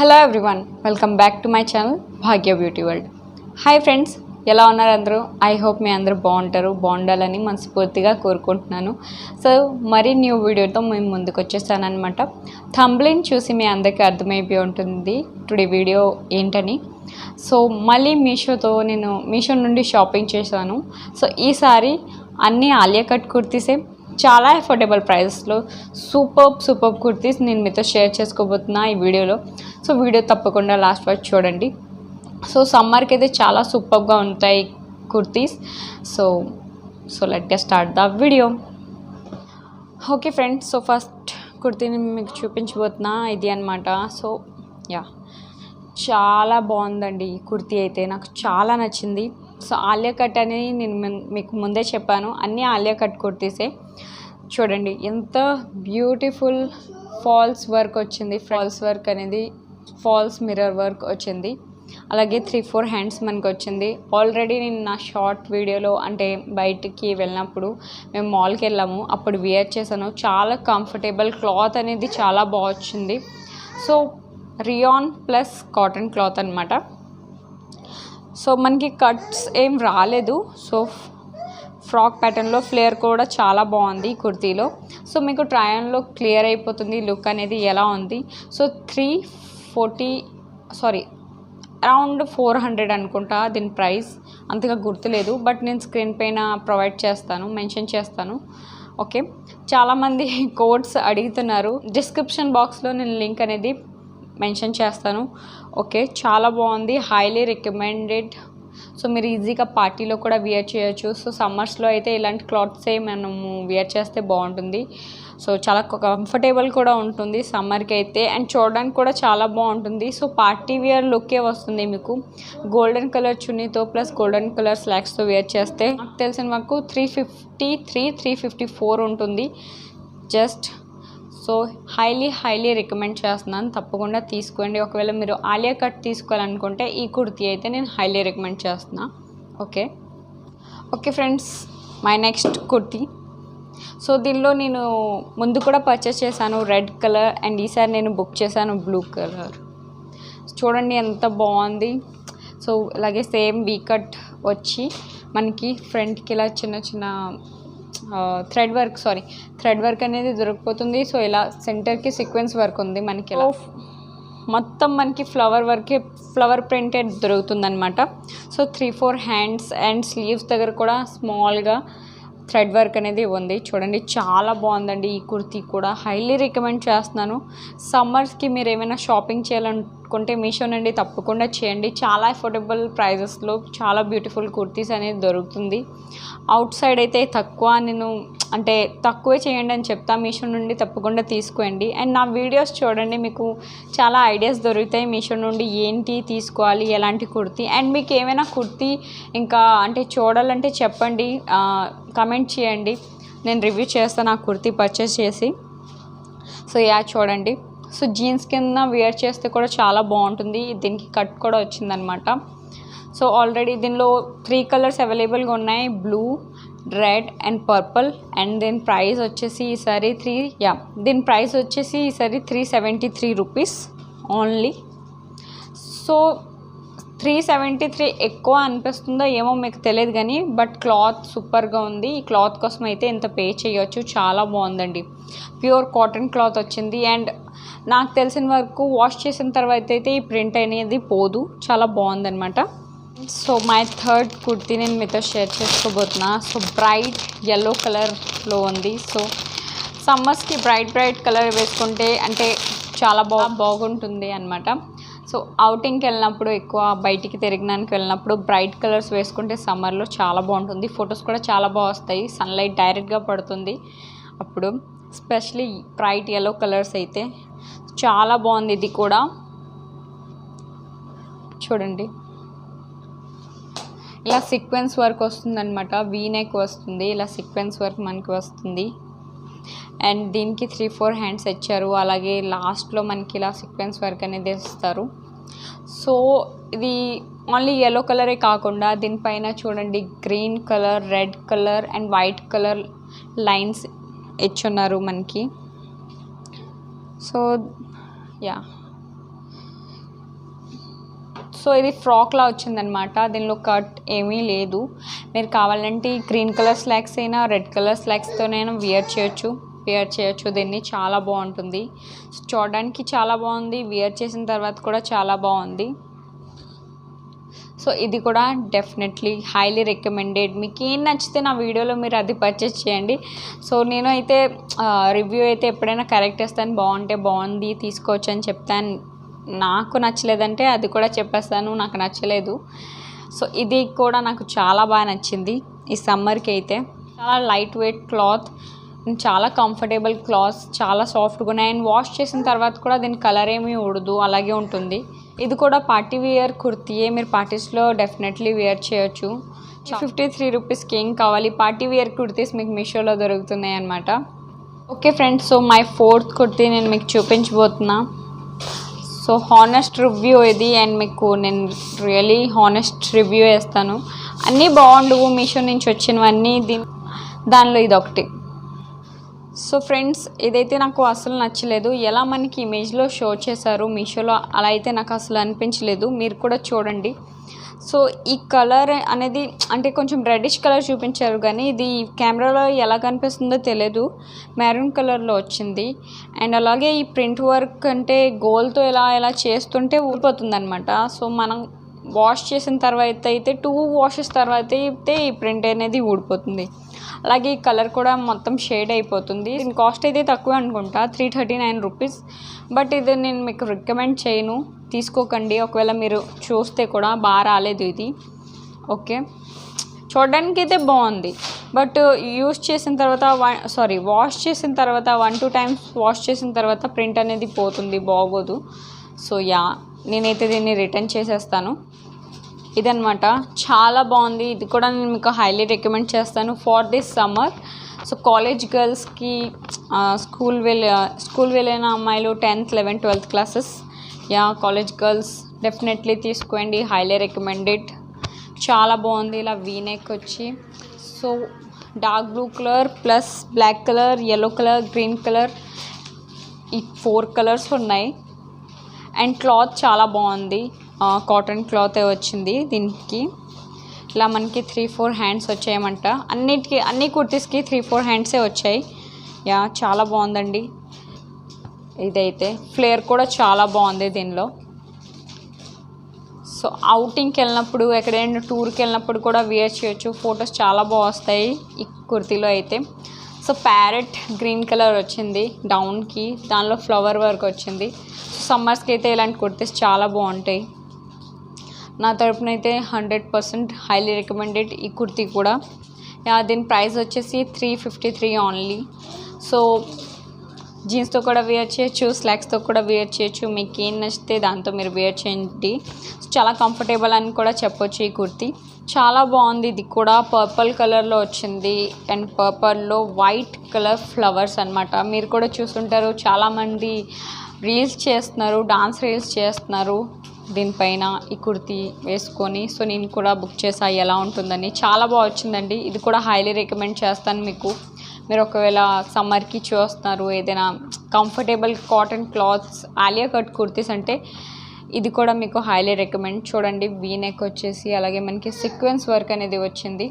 Hello everyone welcome back to my channel Bhagya beauty world. Hi friends ఎలా ఉన్నారు అందరూ? I hope మీ అందరూ బాగుంటారు బాగుండాలని మనస్ఫూర్తిగా కోరుకుంటున్నాను. సో మరీ న్యూ వీడియోతో మేము ముందుకు వచ్చేసానమాట థంబ్లిన్ చూసి మీ అందరికీ అర్థమైపోయి ఉంటుంది టుడే వీడియో ఏంటని. సో మళ్ళీ మీషోతో నేను మీషో నుండి షాపింగ్ చేశాను. సో ఈసారి అన్ని ఆలియా కట్ కుర్తీసే చాలా అఫోర్డబుల్ ప్రైజెస్లో సూపర్ సూపర్ కుర్తీస్ నేను మీతో షేర్ చేసుకోబోతున్నా ఈ వీడియోలో. సో వీడియో తప్పకుండా లాస్ట్ వరకు చూడండి. సో సమ్మర్కి అయితే చాలా సూపర్గా ఉంటాయి kurtis so so let get start the video okay friends so first కుర్తీని మీకు చూపించబోతున్నా ఇది అనమాట సో యా చాలా బాగుందండి ఈ కుర్తీ అయితే. నాకు చాలా నచ్చింది. సో ఆలియా కట్ అనేది నేను మీకు ముందే చెప్పాను. అన్నీ ఆలియా కట్ కుర్తీసే. చూడండి ఎంత బ్యూటిఫుల్ ఫాల్స్ వర్క్ వచ్చింది. ఫాల్స్ వర్క్ అనేది ఫాల్స్ మిర్రర్ వర్క్ వచ్చింది. అలాగే త్రీ ఫోర్ హ్యాండ్స్ మనకు వచ్చింది. ఆల్రెడీ నేను నా షార్ట్ వీడియోలో అంటే బయటికి వెళ్ళినప్పుడు మేము మాల్కి వెళ్ళాము. అప్పుడు వేర్ చేశాను. చాలా కంఫర్టబుల్ క్లాత్ అనేది చాలా బాగా వచ్చింది. So rayon plus cotton cloth అనమాట సో మనకి కట్స్ ఏం రాలేదు. సో ఫ్రాక్ ప్యాటర్న్లో ఫ్లేయర్ కూడా చాలా బాగుంది ఈ కుర్తీలో. సో మీకు ట్రయన్లో క్లియర్ అయిపోతుంది లుక్ అనేది ఎలా ఉంది. So three forty sorry around four hundred అనుకుంటా దీని ప్రైస్. అంతగా గుర్తులేదు బట్ నేను స్క్రీన్ పైన ప్రొవైడ్ చేస్తాను మెన్షన్ చేస్తాను. ఓకే. చాలామంది కోడ్స్ అడుగుతున్నారు. డిస్క్రిప్షన్ బాక్స్లో నేను లింక్ అనేది మెన్షన్ చేస్తాను. ఓకే చాలా బాగుంది. హైలీ రికమెండెడ్ సో మీరు ఈజీగా పార్టీలో కూడా వియర్ చేయొచ్చు. సో సమ్మర్స్లో అయితే ఇలాంటి క్లాత్సే మనము వియర్ చేస్తే బాగుంటుంది. సో చాలా కంఫర్టబుల్ కూడా ఉంటుంది సమ్మర్కి అయితే. అండ్ చూడడానికి కూడా చాలా బాగుంటుంది. సో పార్టీ వియర్ లుక్కే వస్తుంది మీకు? గోల్డెన్ కలర్ చున్నీతో ప్లస్ గోల్డెన్ కలర్ స్లాక్స్తో వేర్ చేస్తే. నాకు తెలిసిన మాకు three fifty three three fifty four ఉంటుంది. Just so highly highly recommend చేస్తున్నాను. తప్పకుండా తీసుకోండి. ఒకవేళ మీరు ఆలియా కట్ తీసుకోవాలనుకుంటే ఈ కుర్తీ అయితే నేను హైలీ రికమెండ్ చేస్తున్నా. Okay? Okay friends my next kurti. So దీనిలో నేను ముందు కూడా పర్చేస్ చేశాను రెడ్ కలర్ అండ్ ఈసారి నేను బుక్ చేశాను బ్లూ కలర్ చూడండి ఎంత బాగుంది. సో అలాగే సేమ్ వీ కట్ వచ్చి మనకి ఫ్రంట్కి ఇలా చిన్న చిన్న thread work sorry thread work అనేది దొరికిపోతుంది. సో ఇలా సెంటర్కి సీక్వెన్స్ వర్క్ ఉంది మనకి మొత్తం మనకి ఫ్లవర్ వర్కే flower printed దొరుకుతుందనమాట so three four hands and sleeves దగ్గర కూడా స్మాల్గా థ్రెడ్ వర్క్ అనేది ఉంది. చూడండి చాలా బాగుందండి ఈ కుర్తీ కూడా. హైలీ రికమెండ్ చేస్తున్నాను. సమ్మర్స్కి మీరు ఏమైనా షాపింగ్ పెట్టుకుంటే మీషో నుండి తప్పకుండా చేయండి. చాలా అఫోర్డబుల్ ప్రైజెస్లో చాలా బ్యూటిఫుల్ కుర్తీస్ అనేది దొరుకుతుంది. అవుట్ సైడ్ అయితే తక్కువ నేను అంటే తక్కువే చేయండి అని చెప్తా. మీషో నుండి తప్పకుండా తీసుకోండి. అండ్ నా వీడియోస్ చూడండి మీకు చాలా ఐడియాస్ దొరుకుతాయి. మీషో నుండి ఏంటి తీసుకోవాలి ఎలాంటి కుర్తీ? అండ్ మీకు ఏమైనా కుర్తీ ఇంకా అంటే చూడాలంటే చెప్పండి. కమెంట్ చేయండి. నేను రివ్యూ చేస్తాను ఆ కుర్తీ పర్చేస్ చేసి. సో యా చూడండి. సో జీన్స్ కింద వేర్ చేస్తే కూడా చాలా బాగుంటుంది. దీనికి కట్ కూడా వచ్చిందనమాట. సో ఆల్రెడీ దీనిలో త్రీ కలర్స్ అవైలబుల్గా ఉన్నాయి. Blue red and purple. And దీని ప్రైస్ వచ్చేసి ఈసారి త్రీ యా దీని ప్రైస్ వచ్చేసి ఈసారి three seventy three rupees only. So three seventy three ఎక్కువ అనిపిస్తుందో ఏమో మీకు తెలియదు కానీ బట్ క్లాత్ సూపర్గా ఉంది. ఈ క్లాత్ కోసం అయితే ఇంత పే చేయొచ్చు. చాలా బాగుందండి. ప్యూర్ కాటన్ క్లాత్ వచ్చింది. అండ్ నాకు తెలిసిన వరకు వాష్ చేసిన తర్వాత అయితే ఈ ప్రింట్ అనేది పోదు. చాలా బాగుందనమాట సో మై థర్డ్ కుర్తీ నేను మీతో షేర్ చేసుకోబోతున్నా. సో బ్రైట్ ఎల్లో కలర్లో ఉంది. సో సమ్మర్స్కి బ్రైట్ బ్రైట్ కలర్ వేసుకుంటే అంటే చాలా బాగా బాగుంటుంది అనమాట సో అవుటింగ్కి వెళ్ళినప్పుడు ఎక్కువ బయటికి తిరగడానికి వెళ్ళినప్పుడు బ్రైట్ కలర్స్ వేసుకుంటే సమ్మర్లో చాలా బాగుంటుంది. ఫొటోస్ కూడా చాలా బాగా వస్తాయి. సన్లైట్ డైరెక్ట్గా పడుతుంది. అప్పుడు స్పెషలీ బ్రైట్ ఎల్లో కలర్స్ అయితే చాలా బాగుంది ఇది కూడా. చూడండి. ఇలా సీక్వెన్స్ వర్క్ వస్తుందన్నమాట. వీ నెక్ వస్తుంది. ఇలా సీక్వెన్స్ వర్క్ మనకి వస్తుంది. అండ్ దీనికి త్రీ ఫోర్ హ్యాండ్స్ ఇచ్చారు. అలాగే లాస్ట్లో మనకి ఇలా సీక్వెన్స్ వర్క్ అనేది ఇస్తారు. సో ఇది ఓన్లీ ఎల్లో కలరే కాకుండా దీనిపైన చూడండి green colour red colour and white colour lines ఇచ్చున్నారు మనకి. So yeah. సో ఇది ఫ్రాక్లా వచ్చిందనమాట దీనిలో కట్ ఏమీ లేదు. మీరు కావాలంటే గ్రీన్ కలర్ స్లాక్స్ అయినా రెడ్ కలర్ స్లాక్స్తోనైనా వియర్ చేయొచ్చు. పేర్ చేయొచ్చు దీన్ని చాలా బాగుంటుంది. చూడడానికి చాలా బాగుంది వియర్ చేసిన తర్వాత కూడా చాలా బాగుంది. సో ఇది కూడా డెఫినెట్లీ హైలీ రికమెండెడ్. మీకు ఏం నచ్చితే నా వీడియోలో మీరు అది పర్చేస్ చేయండి. సో నేను అయితే రివ్యూ అయితే ఎప్పుడైనా కరెక్ట్ చేస్తాను బాగుంటే బాగుంది తీసుకోవచ్చు అని చెప్తాను. నాకు నచ్చలేదంటే అది కూడా చెప్పేస్తాను నాకు నచ్చలేదు. సో ఇది కూడా నాకు చాలా బాగా నచ్చింది ఈ సమ్మర్కి అయితే. చాలా లైట్ వెయిట్ క్లాత్ చాలా కంఫర్టబుల్ క్లాత్స్ చాలా సాఫ్ట్గా ఉన్నాయి. అండ్ వాష్ చేసిన తర్వాత కూడా దీని కలర్ ఏమీ ఉడదు అలాగే ఉంటుంది. ఇది కూడా పార్టీ వేర్ కుర్తీయే మీరు పార్టీస్లో డెఫినెట్లీ వేర్ చేయొచ్చు. ఫిఫ్టీ త్రీ రూపీస్కి ఏం కావాలి? పార్టీ వేర్ కుర్తీస్ మీకు మీషోలో దొరుకుతున్నాయి అనమాట okay friends so my fourth kurti నేను మీకు చూపించబోతున్నా. సో హానెస్ట్ రివ్యూ ఇది. అండ్ మీకు నేను రియలీ హానెస్ట్ రివ్యూ వేస్తాను. అన్నీ బాగుండవు మీషో నుంచి వచ్చినవన్నీ. దీని దానిలో ఇది ఒకటి సో ఫ్రెండ్స్ ఇదైతే నాకు అసలు నచ్చలేదు. ఎలా మనకి ఇమేజ్లో షో చేశారు మీషోలో అలా అయితే నాకు అసలు అనిపించలేదు. మీరు కూడా చూడండి. సో ఈ కలర్ అనేది అంటే కొంచెం రెడ్డిష్ కలర్ చూపించారు కానీ ఇది కెమెరాలో ఎలా కనిపిస్తుందో తెలియదు మెరూన్ కలర్లో వచ్చింది. అండ్ అలాగే ఈ ప్రింట్ వర్క్ అంటే గోల్తో ఇలా ఇలా చేస్తుంటే ఊడిపోతుంది అనమాట సో మనం వాష్ చేసిన తర్వాత అయితే టూ వాషెస్ తర్వాత అయితే ఈ ప్రింట్ అనేది ఊడిపోతుంది. అలాగే ఈ కలర్ కూడా మొత్తం షేడ్ అయిపోతుంది. దీని కాస్ట్ అయితే తక్కువ అనుకుంటా three thirty nine rupees. But ఇది నేను మీకు రికమెండ్ చేయను. తీసుకోకండి. ఒకవేళ మీరు చూస్తే కూడా బాగా రాలేదు ఇది. ఓకే. చూడడానికి అయితే బాగుంది. బట్ యూస్ చేసిన తర్వాత సారీ వాష్ చేసిన తర్వాత వన్ టూ టైమ్స్ వాష్ చేసిన తర్వాత ప్రింట్ అనేది పోతుంది బాగోదు. So yeah. నేనైతే దీన్ని రిటర్న్ చేసేస్తాను. ఇదనమాట చాలా బాగుంది. ఇది కూడా నేను మీకు హైలీ రికమెండ్ చేస్తాను. For this summer. So college గర్ల్స్కి స్కూల్ వెళ్ళే స్కూల్ వెళ్ళిన అమ్మాయిలు tenth eleventh twelfth classes. Yeah college girls definitely తీసుకోండి. హైలీ రికమెండెడ్ చాలా బాగుంది. ఇలా వీనెక్ వచ్చి. So dark blue colour plus black colour yellow colour green colour ఈ ఫోర్ కలర్స్ ఉన్నాయి. అండ్ క్లాత్ చాలా బాగుంది. కాటన్ క్లాత్ వచ్చింది దీనికి. ఇలా మనకి త్రీ ఫోర్ హ్యాండ్స్ వచ్చాయమంట. అన్నిటికి అన్ని కుర్తీస్కి త్రీ ఫోర్ హ్యాండ్సే వచ్చాయి. యా చాలా బాగుందండి. ఇదైతే ఫ్లేర్ కూడా చాలా బాగుంది దీనిలో. సో అవుటింగ్కి వెళ్ళినప్పుడు ఎక్కడైనా టూర్కి వెళ్ళినప్పుడు కూడా వేర్ చేయొచ్చు. ఫొటోస్ చాలా బాగా వస్తాయి ఈ కుర్తీలో అయితే. సో ప్యారెట్ గ్రీన్ కలర్ వచ్చింది డౌన్కి దానిలో ఫ్లవర్ వర్క్ వచ్చింది. సమ్మర్స్కి అయితే ఇలాంటి కుర్తీస్ చాలా బాగుంటాయి. నా తరపున అయితే హండ్రెడ్ పర్సెంట్ హైలీ రికమెండెడ్ ఈ కుర్తీ కూడా. దీని ప్రైస్ వచ్చేసి three fifty three only. So జీన్స్తో కూడా వేర్ చేయొచ్చు స్లాక్స్తో కూడా వేర్ చేయొచ్చు. మీకు ఏం నచ్చితే దాంతో మీరు వేర్ చేయండి. చాలా కంఫర్టబుల్ అని కూడా చెప్పొచ్చు ఈ కుర్తీ. చాలా బాగుంది. ఇది కూడా పర్పుల్ కలర్లో వచ్చింది. అండ్ పర్పుల్లో వైట్ కలర్ ఫ్లవర్స్ అన్నమాట. మీరు కూడా చూస్తుంటారు చాలామంది రీల్స్ చేస్తున్నారు. డాన్స్ రీల్స్ చేస్తున్నారు. దీనిపైన ఈ కుర్తీ వేసుకొని. సో నేను కూడా బుక్ చేసా. ఎలా ఉంటుందని. చాలా బాగా వచ్చిందండి. ఇది కూడా హైలీ రికమెండ్ చేస్తాను మీకు. మీరు ఒకవేళ సమ్మర్కి చూస్తున్నారు. ఏదైనా comfortable cotton clothes Alia cut kurtis అంటే ఇది కూడా మీకు హైలీ రికమెండ్ చూడండి వీ నెక్ వచ్చేసి అలాగే మనకి సీక్వెన్స్ వర్క్ అనేది వచ్చింది.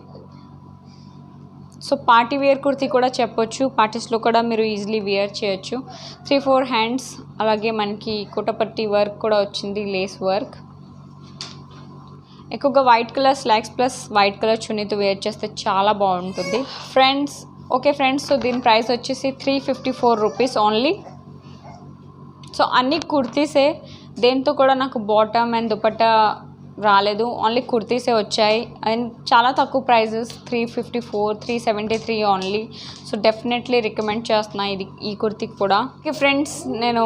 సో పార్టీ వేర్ కుర్తీ కూడా చెప్పొచ్చు. పార్టీస్లో కూడా మీరు ఈజీలీ వేర్ చేయొచ్చు. త్రీ ఫోర్ హ్యాండ్స్ అలాగే మనకి కుటపట్టి వర్క్ కూడా వచ్చింది లేస్ వర్క్ ఎక్కువగా white colour slacks plus white colour చున్నీతో wear చేస్తే చాలా బాగుంటుంది. ఫ్రెండ్స్ ఓకే ఫ్రెండ్స్ సో దీని ప్రైస్ వచ్చేసి three fifty four rupees only so అన్ని కుర్తీసే దేంతో కూడా నాకు బాటమ్ అండ్ దుపట్టా రాలేదు. ఓన్లీ కుర్తీసే వచ్చాయి. అండ్ చాలా తక్కువ prices three fifty four three seventy three only so definitely recommend చేస్తున్నా ఇది ఈ కుర్తీకి కూడా. ఓకే ఫ్రెండ్స్ నేను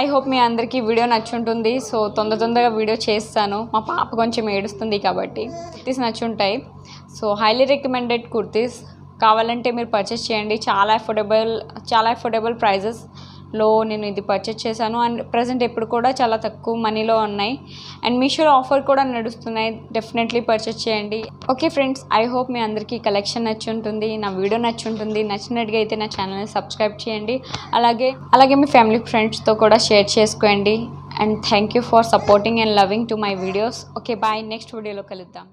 ఐ హోప్ మీ అందరికీ వీడియో నచ్చుంటుంది. సో తొందర తొందరగా వీడియో చేస్తాను. మా పాప కొంచెం ఏడుస్తుంది కాబట్టి. Kurtis నచ్చుంటాయి. So highly recommended kurtis. కావాలంటే మీరు పర్చేస్ చేయండి. చాలా అఫోర్డబుల్ చాలా అఫోర్డబుల్ ప్రైజెస్ లో నేను ఇది పర్చేస్ చేశాను. అండ్ ప్రజెంట్ ఇప్పుడు కూడా చాలా తక్కువ మనీలో ఉన్నాయి. అండ్ మీషో ఆఫర్ కూడా నడుస్తున్నాయి. డెఫినెట్లీ పర్చేస్ చేయండి. ఓకే ఫ్రెండ్స్ ఐ హోప్ మీ అందరికీ కలెక్షన్ నచ్చి ఉంటుంది నా వీడియో నచ్చి ఉంటుంది నచ్చినట్టుగా అయితే నా ఛానల్ని సబ్స్క్రైబ్ చేయండి. అలాగే అలాగే మీ ఫ్యామిలీ ఫ్రెండ్స్తో కూడా షేర్ చేసుకోండి. And thank you for supporting and loving to my videos okay bye next వీడియోలో కలుద్దాం.